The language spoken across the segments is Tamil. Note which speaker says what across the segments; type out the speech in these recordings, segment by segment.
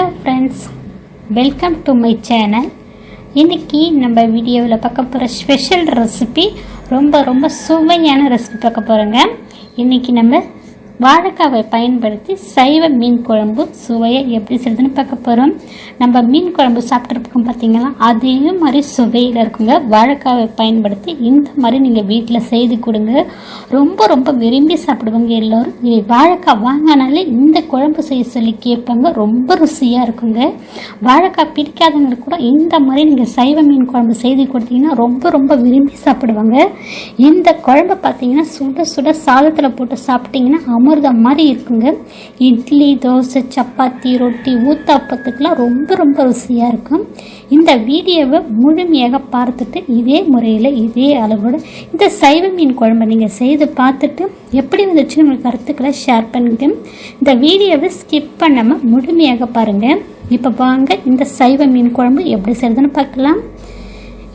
Speaker 1: Hello friends welcome to my channel இன்றைக்கி நம்ம வீடியோவில் பார்க்க போகிற ஸ்பெஷல் ரெசிபி ரொம்ப ரொம்ப சுவையான ரெசிபி பார்க்க போகிறோங்க. இன்றைக்கி நம்ம வாழைக்காவை பயன்படுத்தி சைவ மீன் குழம்பு சுவையை எப்படி செய்யுதுன்னு பார்க்க போகிறோம் நம்ம மீன் குழம்பு சாப்பிட்ருக்கோம் பார்த்தீங்கன்னா அதே மாதிரி சுவையில் இருக்குங்க. வாழைக்காவை பயன்படுத்தி இந்த மாதிரி நீங்கள் வீட்டில் செய்து கொடுங்க. ரொம்ப ரொம்ப விரும்பி சாப்பிடுவாங்க எல்லோரும். இவை வாழைக்காய் வாங்கினாலே இந்த குழம்பு செய்ய சொல்லி கேட்பாங்க. ரொம்ப ருசியாக இருக்குங்க. வாழைக்காய் பிடிக்காதவங்களுக்கு கூட இந்த மாதிரி நீங்கள் சைவ மீன் குழம்பு செய்து கொடுத்தீங்கன்னா ரொம்ப ரொம்ப விரும்பி சாப்பிடுவாங்க. இந்த குழம்பு பார்த்தீங்கன்னா சுட சுட சாதத்தில் போட்டு சாப்பிட்டீங்கன்னா அமிர்தம் மாதிரி இருக்குங்க. இட்லி தோசை சப்பாத்தி ரொட்டி ஊத்தாப்பத்துக்கெலாம் ரொம்ப ரொம்ப ருசியாக இருக்கும் இந்த வீடியோவை முழுமையாக பார்த்துட்டு இதே முறையில் இதே அளவோடு இந்த சைவ மீன் குழம்பு நீங்கள் செய்து பார்த்துட்டு எப்படி வந்துச்சுன்னு உங்களுக்கு கருத்துக்களை ஷேர் பண்ணிக்கிட்டேன் இந்த வீடியோவை ஸ்கிப் பண்ணாமல் முழுமையாக பாருங்கள் இப்போ வாங்க இந்த சைவ மீன் குழம்பு எப்படி செய்யுதுன்னு பார்க்கலாம்.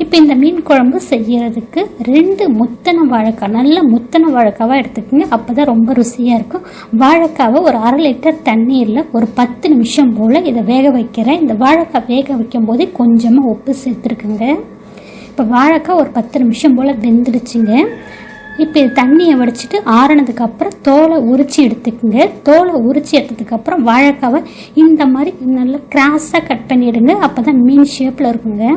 Speaker 1: இப்போ இந்த மீன் குழம்பு செய்யறதுக்கு ரெண்டு முத்தனை வாழைக்காய் நல்ல முத்தனை வாழைக்காவாக எடுத்துக்கோங்க. அப்போ தான் ரொம்ப ருசியாக இருக்கும். வாழைக்காவை ஒரு அரை லிட்டர் தண்ணீரில் ஒரு பத்து நிமிஷம் போல் இதை வேக வைக்கிறேன். இந்த வாழைக்காய் வேக வைக்கும் போதே கொஞ்சமாக உப்பு சேர்த்துருக்குங்க. இப்போ வாழைக்காய் ஒரு பத்து நிமிஷம் போல் வெந்துடுச்சுங்க. இப்போ இது தண்ணியை வடிச்சிட்டு ஆறினதுக்கப்புறம் தோலை உரித்து எடுத்துக்கோங்க. தோலை உரித்து எடுத்ததுக்கப்புறம் வாழைக்காவை இந்த மாதிரி நல்லா கிராஸாக கட் பண்ணிவிடுங்க அப்போ தான் மீன் ஷேப்பில் இருக்குங்க.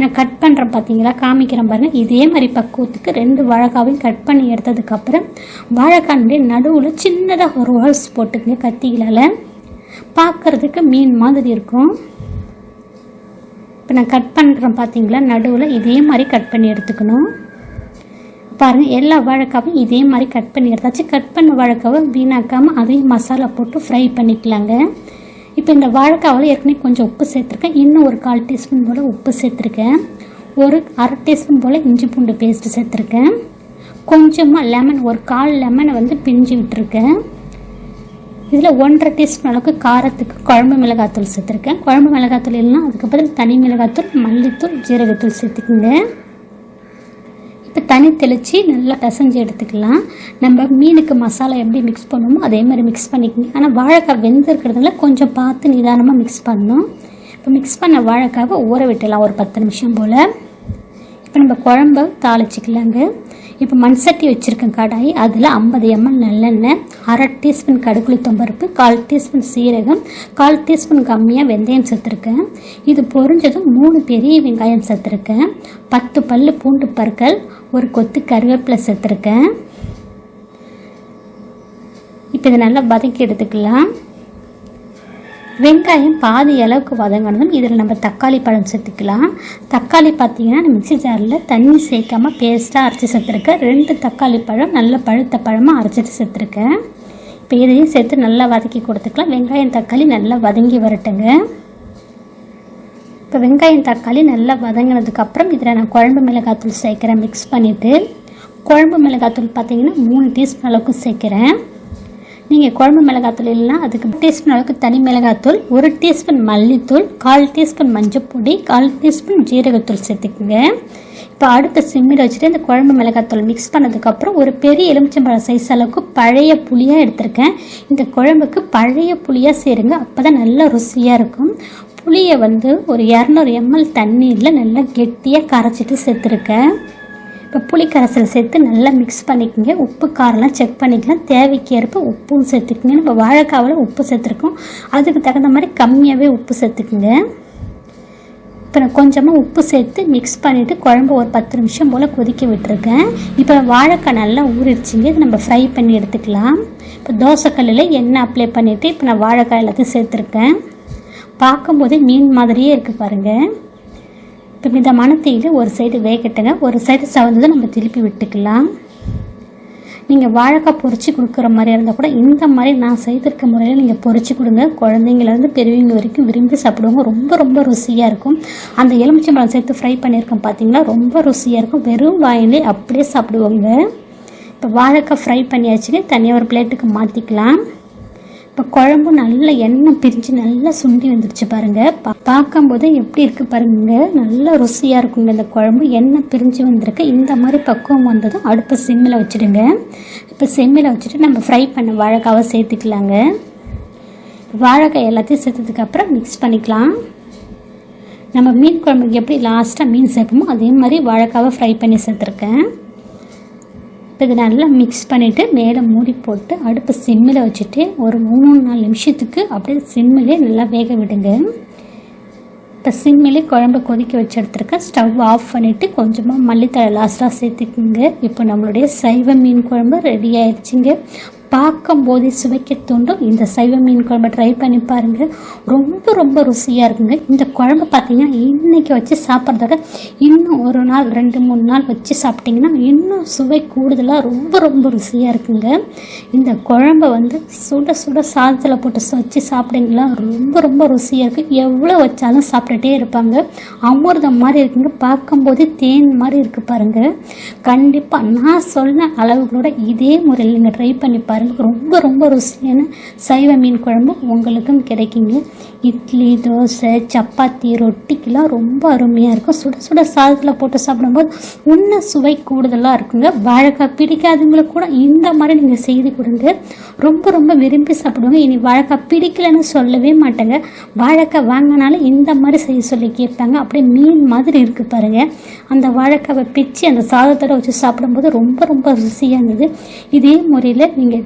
Speaker 1: நான் கட் பண்ணுறேன் பார்த்தீங்களா காமிக்கிறேன் பாருங்கள் இதே மாதிரி பக்குவத்துக்கு ரெண்டு வாழைக்காவையும் கட் பண்ணி எடுத்ததுக்கப்புறம் வாழைக்கானுடைய நடுவில் சின்னதாக ஒரு ஹோல்ஸ் போட்டுக்குங்க கத்திகளால். பார்க்குறதுக்கு மீன் மாதிரி இருக்கும். இப்போ நான் கட் பண்ணுறேன் பார்த்தீங்களா நடுவில் இதே மாதிரி கட் பண்ணி எடுத்துக்கணும். பாருங்கள் எல்லா வாழைக்காவும் இதே மாதிரி கட் பண்ணி எடுத்தாச்சு கட் பண்ண வாழைக்காவை வீணாக்காமல் அதையும் மசாலா போட்டு ஃப்ரை பண்ணிக்கலாங்க. இப்போ இந்த வாழைக்காவில் ஏற்கனவே கொஞ்சம் உப்பு சேர்த்துருக்கேன். இன்னும் ஒரு கால் டீஸ்பூன் போல் உப்பு சேர்த்துருக்கேன். ஒரு அரை டீஸ்பூன் போல் இஞ்சி பூண்டு பேஸ்ட்டு சேர்த்துருக்கேன். கொஞ்சமாக லெமன் ஒரு கால் லெமனை வந்து பிஞ்சு விட்டுருக்கேன். இதில் ஒன்றரை டீஸ்பூன் அளவுக்கு காரத்துக்கு குழம்பு மிளகாத்தூள் சேர்த்துருக்கேன். குழம்பு மிளகாத்தூள் இல்லைனா அதுக்கப்புறம் தனி மிளகாத்தூள் மல்லித்தூள் ஜீரகத்தூள் சேர்த்துக்குங்க. இப்போ தனி தெளித்து நல்லா பிசைஞ்சு எடுத்துக்கலாம். நம்ம மீனுக்கு மசாலா எப்படி மிக்ஸ் பண்ணுவோமோ அதே மாதிரி மிக்ஸ் பண்ணிக்கோங்க. ஆனால் வாழைக்காய் வெந்திருக்கிறதுனால கொஞ்சம் பார்த்து நிதானமாக மிக்ஸ் பண்ணணும். இப்போ மிக்ஸ் பண்ண வாழைக்காவை ஊற விட்டுடலாம் ஒரு பத்து நிமிஷம் போல். இப்போ நம்ம குழம்ப தாளிச்சிக்கலாங்க. இப்போ மண் சட்டி வச்சுருக்கேன் கடாய். அதில் ஐம்பது எம்எல் நல்லெண்ணெய் அரை டீஸ்பூன் கடுகுளுத்தம் பருப்பு கால் டீஸ்பூன் சீரகம் கால் டீஸ்பூன் கம்மியாக வெந்தயம் சேர்த்துருக்கேன். இது பொரிஞ்சதும் மூணு பெரிய வெங்காயம் சேர்த்துருக்கேன். பத்து பல்லு பூண்டு பற்கள் ஒரு கொத்து கருவேப்பிலை சேர்த்துருக்கேன். இப்போ இதை நல்லா வதக்கி எடுத்துக்கலாம். வெங்காயம் பாதி அளவுக்கு வதங்கினதும் இதில் நம்ம தக்காளி பழம் சேர்த்துக்கலாம். தக்காளி பார்த்திங்கன்னா நான் மிக்சி ஜாரில் தண்ணி சேர்க்காம பேஸ்ட்டாக அரைச்சி சேர்த்துருக்கேன். ரெண்டு தக்காளி பழம் நல்ல பழுத்த பழமாக அரைச்சிட்டு சேர்த்துருக்கேன். இப்போ இதையும் சேர்த்து நல்லா வதக்கி கொடுத்துக்கலாம். வெங்காயம் தக்காளி நல்லா வதங்கி வரட்டுங்க. இப்போ வெங்காயம் தக்காளி நல்லா வதங்கினதுக்கப்புறம் இதில் நான் குழம்பு மிளகாத்தூள் சேர்க்குறேன். மிக்ஸ் பண்ணிவிட்டு குழம்பு மிளகாத்தூள் பார்த்திங்கன்னா மூணு டீஸ்பூன் அளவுக்கு சேர்க்குறேன். நீங்கள் குழம்பு மிளகாத்தூள் இல்லைன்னா அதுக்கு டீஸ்பூன் அளவுக்கு தனி மிளகாத்தூள் ஒரு டீஸ்பூன் மல்லித்தூள் கால் டீஸ்பூன் மஞ்சப்பொடி கால் டீஸ்பூன் ஜீரகத்தூள் சேர்த்துக்குங்க. இப்போ அடுத்த சிம்மில் வச்சுட்டு இந்த குழம்பு மிளகாத்தூள் மிக்ஸ் பண்ணதுக்கப்புறம் ஒரு பெரிய எலுமிச்சம்பழம் சைஸ் அளவுக்கு பழைய புளியாக எடுத்திருக்கேன். இந்த குழம்புக்கு பழைய புளியாக சேருங்க அப்போ தான் நல்லா ருசியாக இருக்கும். புளியை வந்து ஒரு இரநூறு எம்எல் தண்ணீரில் நல்லா கெட்டியாக கரைச்சிட்டு சேர்த்துருக்கேன். இப்போ சேர்த்து நல்லா மிக்ஸ் பண்ணிக்கோங்க. உப்பு காரெலாம் செக் பண்ணிக்கலாம். தேவைக்கு ஏற்ப உப்பும் சேர்த்துக்குங்க. நம்ம வாழைக்காவில் உப்பு சேர்த்துருக்கோம். அதுக்கு தகுந்த மாதிரி கம்மியாகவே உப்பு சேர்த்துக்குங்க. இப்போ நான் கொஞ்சமாக உப்பு சேர்த்து மிக்ஸ் பண்ணிவிட்டு குழம்பு ஒரு பத்து நிமிஷம் போல் கொதிக்க விட்டுருக்கேன். இப்போ வாழைக்காய் நல்லா ஊறிடுச்சிங்க. இது நம்ம ஃப்ரை பண்ணி எடுத்துக்கலாம். இப்போ தோசைக்கல்லில் எண்ணெய் அப்ளை பண்ணிவிட்டு இப்போ நான் வாழைக்காய் எல்லாத்தையும் சேர்த்துருக்கேன். பார்க்கும்போதே மீன் மாதிரியே இருக்குது பாருங்கள் இப்போ மிதமான தீயில் ஒரு சைடு வேகட்டுங்க ஒரு சைடு சவந்ததை நம்ம திருப்பி விட்டுக்கலாம். நீங்கள் வாழைக்காய் பொறிச்சு கொடுக்குற மாதிரி இருந்தால் கூட இந்த மாதிரி நான் செய்திருக்க முறையில் நீங்கள் பொறிச்சு கொடுங்க. குழந்தைங்கலேருந்து பெரியவங்க வரைக்கும் விரும்பி சாப்பிடுவாங்க. ரொம்ப ரொம்ப ருசியாக இருக்கும். அந்த எலுமிச்சம்பழம் சேர்த்து ஃப்ரை பண்ணியிருக்கோம் பார்த்தீங்களா ரொம்ப ருசியாக இருக்கும். வெறும் வாயிலே அப்படியே சாப்பிடுவாங்க. இப்போ வாழைக்காய் ஃப்ரை பண்ணியாச்சுங்க. தனியாக ஒரு பிளேட்டுக்கு மாற்றிக்கலாம் இப்போ குழம்பு நல்ல எண்ணெய் பிரிஞ்சு நல்லா சுண்டி வந்துடுச்சு பாருங்கள் பா பார்க்கும்போது எப்படி இருக்குது பாருங்க. நல்லா ருசியாக இருக்குங்க இந்த குழம்பு. எண்ணெய் பிரிஞ்சு வந்திருக்கு. இந்த மாதிரி பக்குவம் வந்ததும் அடுப்பை செம்மில் வச்சுடுங்க. இப்போ செம்மில் வச்சுட்டு நம்ம ஃப்ரை பண்ண வாழைக்காவை சேர்த்துக்கலாங்க. வாழைக்காய் எல்லாத்தையும் சேர்த்ததுக்கப்புறம் மிக்ஸ் பண்ணிக்கலாம். நம்ம மீன் குழம்புக்கு எப்படி லாஸ்ட்டாக மீன் சேர்ப்போமோ அதே மாதிரி வாழைக்காவை ஃப்ரை பண்ணி சேர்த்துருக்கேன். இப்போ நல்லா மிக்ஸ் பண்ணிவிட்டு மேலே மூடி போட்டு அடுப்பு சிம்மில் வச்சுட்டு ஒரு மூணு நாலு நிமிஷத்துக்கு அப்படியே சிம்மிலே நல்லா வேக விடுங்க. இப்போ சிம்மிலே குழம்பு கொதிக்க வச்சு எடுத்துருக்கேன் ஸ்டவ் ஆஃப் பண்ணிவிட்டு கொஞ்சமாக மல்லித்தழை லாஸ்ட்டாக சேர்த்துக்குங்க. இப்போ நம்மளுடைய சைவ மீன் குழம்பு ரெடி ஆயிடுச்சுங்க. பார்க்கும்போதே சுவைக்க தூண்டும் இந்த சைவ மீன் குழம்பு ட்ரை பண்ணி பாருங்கள் ரொம்ப ரொம்ப ருசியாக இருக்குங்க. இந்த குழம்பு பார்த்தீங்கன்னா இன்றைக்கி வச்சு சாப்பிட்றதோட இன்னும் ஒரு நாள் ரெண்டு மூணு நாள் வச்சு சாப்பிட்டிங்கன்னா இன்னும் சுவை கூடுதலாக ரொம்ப ரொம்ப ருசியாக இருக்குங்க. இந்த குழம்பை வந்து சுட சுட சாதத்தில் போட்டு வச்சு சாப்பிட்டீங்களா ரொம்ப ரொம்ப ருசியாக இருக்குது எவ்வளோ வச்சாலும் சாப்பிட்டுட்டே இருப்பாங்க. அமிர்தம் மாதிரி இருக்குங்க. பார்க்கும்போது தேன் மாதிரி இருக்குது பாருங்கள் கண்டிப்பாக நான் சொன்ன அளவுகளோட இதே முறையில் நீங்கள் ட்ரை பண்ணி பாருங்கள் ரொம்ப ரொம்ப ருசியான சைவ மீன் குழம்பு உங்களுக்கும் கிடைக்குங்க. இட்லி தோசை சப்பாத்தி ரொட்டிக்கெலாம் ரொம்ப அருமையாக இருக்கும். சுட சுட சாதத்தில் போட்டு சாப்பிடும்போது இன்னும் சுவை கூடுதலாக இருக்குங்க. வாழைக்காய் பிடிக்காதவங்களுக்கு கூட இந்த மாதிரி நீங்கள் செய்து கொடுங்க. ரொம்ப ரொம்ப விரும்பி சாப்பிடுவாங்க. இனி வாழைக்காய் பிடிக்கலன்னு சொல்லவே மாட்டேங்க. வாழைக்காய் வாங்கினாலும் இந்த மாதிரி செய்ய சொல்லி கேட்பாங்க. அப்படியே மீன் மாதிரி இருக்குது பாருங்கள் அந்த வாழைக்காவை பிச்சு அந்த சாதத்தோட வச்சு சாப்பிடும்போது ரொம்ப ரொம்ப ருசியாக இருந்தது இதே முறையில் நீங்கள்